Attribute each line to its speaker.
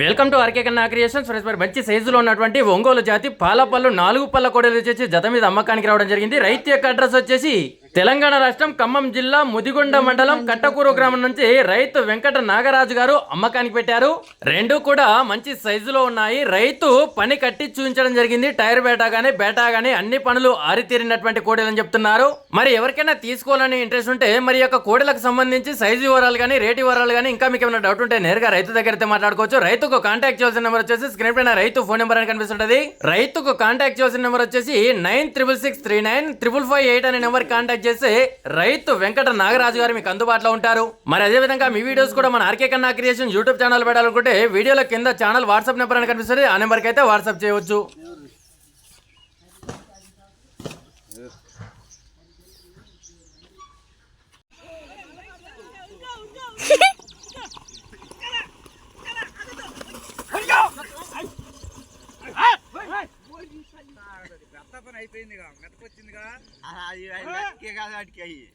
Speaker 1: Welcome to RK Kanna creations. Friends మరి మంచి సైజులో ఉన్నటువంటి ఒంగోలు జాతి పాల పళ్ళు నాలుగు పళ్ళ కొడలు వచ్చేసి జత మీద అమ్మకానికి రావడం జరిగింది. రైతు యొక్క అడ్రస్ వచ్చేసి తెలంగాణ రాష్ట్రం ఖమ్మం జిల్లా ముదిగొండ మండలం కట్టకూరు గ్రామం నుంచి రైతు వెంకట నాగరాజు గారు అమ్మకానికి పెట్టారు. రెండు కూడా మంచి సైజులో ఉన్నాయి. రైతు పని కట్టి చూపించడం జరిగింది. టైర్ బేటా గానీ బేటా గానీ అన్ని పనులు ఆరితీరినటువంటి కోడలని చెప్తున్నారు. మరి ఎవరికైనా తీసుకోవాలని ఇంట్రెస్ట్ ఉంటే మరి యొక్క కోడలకు సంబంధించి సైజు వివరాలు కానీ రేటు వివరాలు కానీ ఇంకా మీకు ఏమైనా డౌట్ ఉంటే నేరుగా రైతు దగ్గర అయితే మాట్లాడుకోవచ్చు. రైతుకు కాంటాక్ట్ చేయాల్సిన నెంబర్ వచ్చేసి స్క్రీన్ పైన రైతు ఫోన్ నెంబర్ అని కనిపిస్తుంటది. రైతుకు కాంటాక్ట్ చేయాల్సిన నెంబర్ వచ్చేసి nine triple six three nine triple five eight అనే నెంబర్ కాంటాక్ట్ చేస్తే రైతు వెంకట నాగరాజు గారు మీకు అందుబాటులో ఉంటారు. మరి అదే విధంగా మీ వీడియోస్ కూడా మన ఆర్కే కన్నా క్రియేషన్ యూట్యూబ్ ఛానల్ పెట్టాలనుకుంటే వీడియోల కింద ఛానల్ వాట్సాప్ నెంబర్ అని కనిపిస్తుంది. ఆ నెంబర్కి అయితే వాట్సాప్ చేయవచ్చు.
Speaker 2: గత పని అయిపోయిందిగా మెతకొచ్చిందిగా
Speaker 3: అది మెతకే కాదు వాటికి అయ్యి.